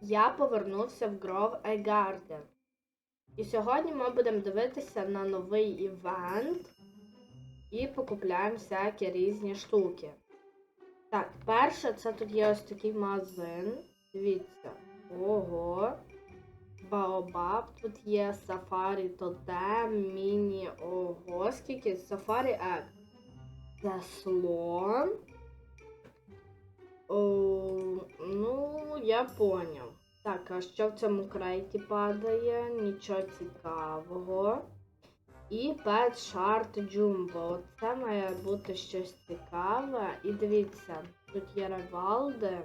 Я повернувся в Grove A Garden. І сьогодні ми будемо дивитися на новий івент і покупляємо всякі різні штуки. Так, перше, це тут є ось такий магазин. Дивіться. Ого. Баобаб, тут є Safari Totem, міні. Ого, скільки Safari Egg. Це слон. О, ну, я поняв. Так, а що в цьому крейті падає? Нічого цікавого. І Pet Shard Jumbo. Це має бути щось цікаве. І дивіться, тут є ревалди.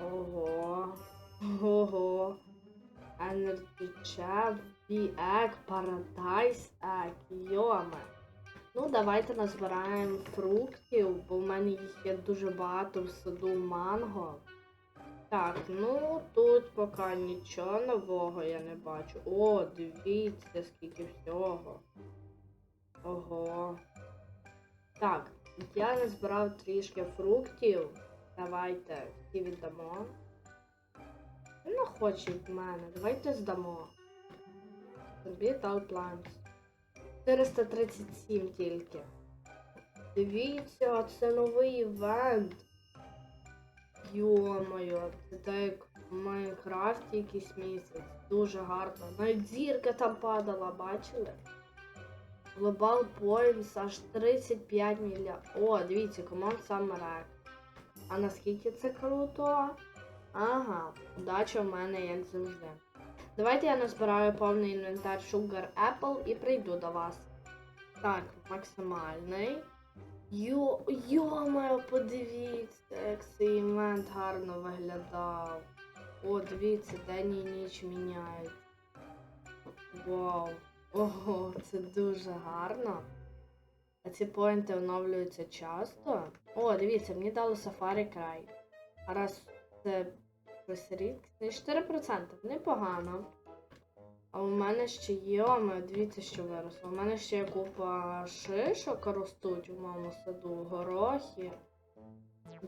Ого. Ого. Energy Chef, V-Egg, Paradise Egg. Йоме. Ну, давайте назбираємо фруктів, бо в мене їх є дуже багато в саду манго. Так, ну тут поки нічого нового я не бачу. О, дивіться, скільки всього. Ого. Так, я назбирав трішки фруктів. Давайте всі віддамо. Не хоче від мене. Давайте здамо. Тобі Plants. 437 тільки. Дивіться, це новий івент. Йо-моє, це так як в Майнкрафті якийсь місяць. Дуже гарно. Навіть зірка там падала, бачили? Global Points аж 35 мільярдів. О, дивіться, команд Самарек. А наскільки це круто? Ага, удача в мене як завжди. Давайте я назбираю повний інвентар Sugar Apple і прийду до вас. Так, максимальний. Йо, йо-моє, подивіться, як цей івент гарно виглядав. О, дивіться, день і ніч міняють. Вау. Ого, це дуже гарно. А ці поінти оновлюються часто. О, дивіться, мені дали Safari край. А раз це весь 4%, непогано. А у мене ще є, о, ми- дивіться, що виросло. У мене ще є купа шишок ростуть у моєму саду, горохи,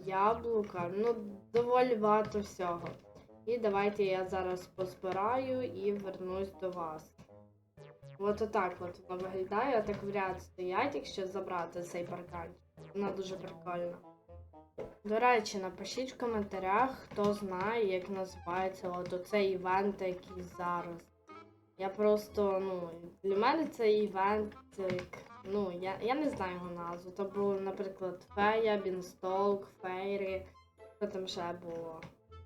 яблука, ну, доволі багато всього. І давайте я зараз позбираю і вернусь до вас. От отак от воно виглядає, так в ряд стоять, якщо забрати цей паркан. Вона дуже прикольна. До речі, напишіть в коментарях, хто знає, як називається от оцей івент, який зараз. Я просто, ну, для мене цей івент, як, ну, я, я не знаю його назву. То було, наприклад, Фея, Бінстолк, Фейрі. Що там ще було?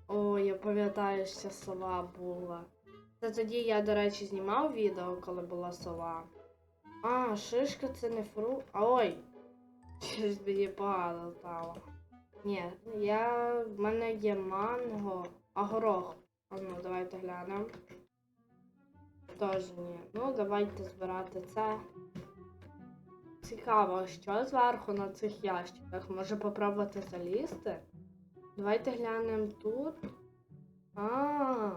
О, я пам'ятаю, що сова була. Це тоді я, до речі, знімав відео, коли була сова. А, шишка це не фрукт. А ой! Щось мені погано стало. Ні, я. в мене є манго, а горох. А ну, давайте глянемо. Теж ні. Ну, давайте збирати це. Цікаво, що зверху на цих ящиках? Може попробувати залізти? Давайте глянемо тут. А.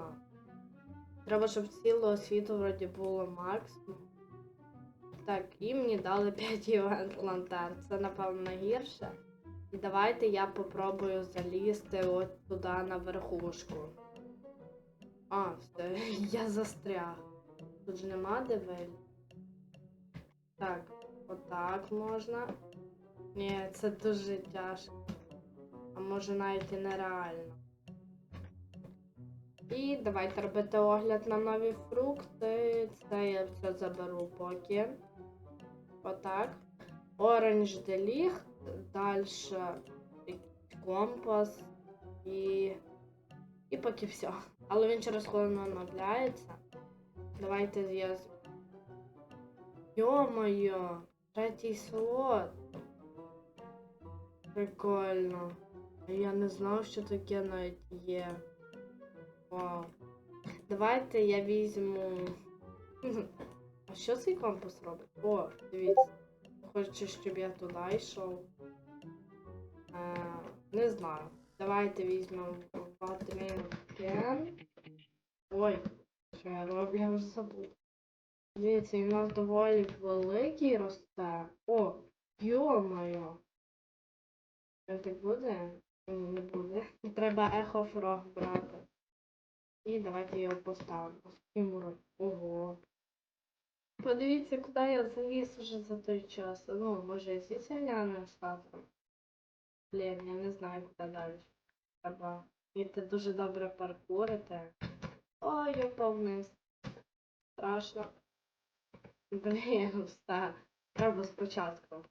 Треба, щоб цілого світу вроді було максимум. Так, і мені дали 5 івент лантер. Це, напевно, гірше. І давайте я попробую залізти от туди на верхушку. А, все, я застряг. Тут ж нема де вилізти. Так, отак можна. Ні, це дуже тяжко. А може навіть і нереально. І давайте робити огляд на нові фрукти. Це я все заберу поки. Отак. Оранж деліг. Далі компас і. І поки все. Але він через хвилину оновляється. Давайте я. Йо-моє! Третій слот. Прикольно. Я не знав, що таке навіть є. Вау. Давайте я візьму. А що цей компас робить? О, дивіться. Хоче, щоб я туди йшов. Е, не знаю. Давайте візьмемо Ватрін Ой, що я вже забув. Дивіться, він у нас доволі великий росте. О, йо-моє. Так буде? Не буде. Треба ехо фрог брати. І давайте його поставимо. Скімуру. Ого. Подивіться, куди я заліз уже за той час. Ну, може, і звідси гляну стати. Блін, я не знаю, куди далі. Треба. Вміти дуже добре паркурити. Ой, я впав. Страшно. Блін, все. Треба спочатку.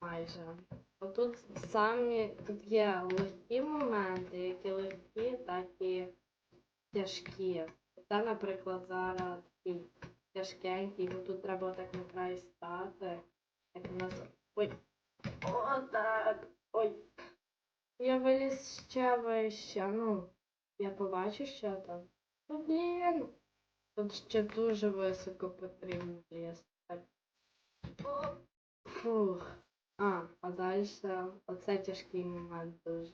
Майже. Отут самі тут є легкі моменти, які легкі, так і тяжкі. Це, наприклад, зараз такий тяжкенький, бо тут треба так на край стати. Як у нас. Ой. О, так. Ой. Я виліз ще вище. Ну, я побачу, що там. Блін. Тут ще дуже високо потрібно. О, Фух. А, а далі оце тяжкий момент дуже.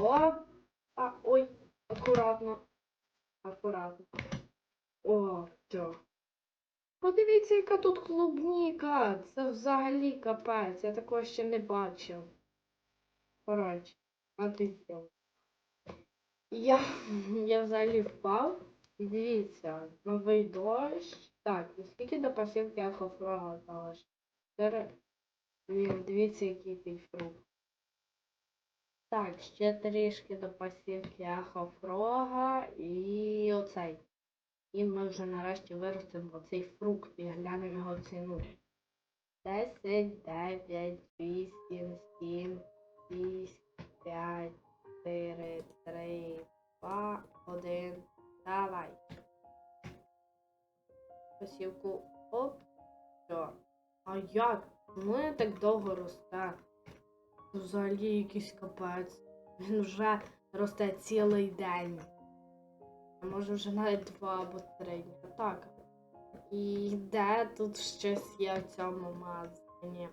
О! А, ой, акуратно. Акуратно. О, все. Подивіться, яка тут клубніка. Це взагалі капець. Я такого ще не бачив. Коротше, офігел. Я, я взагалі впав. Дивіться, новий дощ. Так, і до посілки Ахофрога залишилось? Чотири. Дивіться, який цей фрукт. Так, ще трішки до посівки Ахофрога і оцей. І ми вже нарешті виростимо оцей фрукт і глянемо його ціну. 10, 9, 8, 7, 6, 5, 4, 3, 2, 1. Давай. Посівку. Оп. Все. А як? Ну я так довго росте. Взагалі якийсь капець. Він вже росте цілий день. А може вже навіть два або три. Так. І де тут щось є в цьому магазині?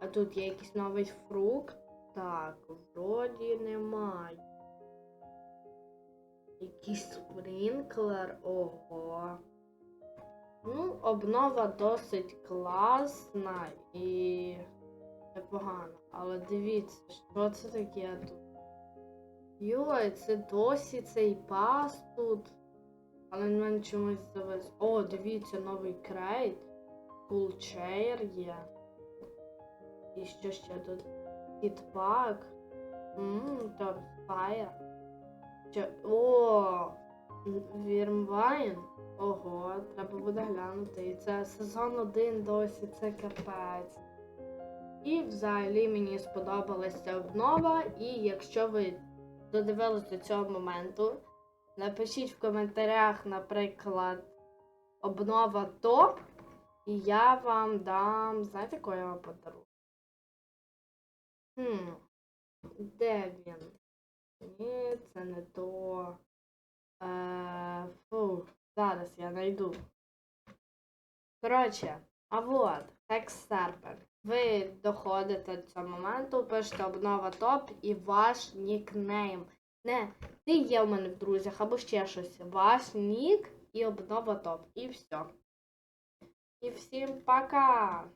А тут є якийсь новий фрукт? Так, вроді немає. Якийсь спринклер, ого. Ну, обнова досить класна і непогана. Але дивіться, що це таке тут? Йой, це досі цей пас тут. Але в мене чомусь завез. О, дивіться, новий крейт. Cool є. І що ще тут? Кітпак. Ммм, топ О! Вірмвайн. Ого, треба буде глянути. І це сезон один досі, це капець. І взагалі мені сподобалася обнова. І якщо ви додивились до цього моменту, напишіть в коментарях, наприклад, обнова топ. І я вам дам. Знаєте, кого я вам подарую? Хм. Де він? Ні, це не то. Е, фу, зараз я знайду. Коротше, а вот, текст серпер. Ви доходите до цього моменту, пишете обнова топ і ваш нікнейм. Не, ти є в мене в друзях або ще щось. Ваш нік і обнова топ. І все. І всім пока!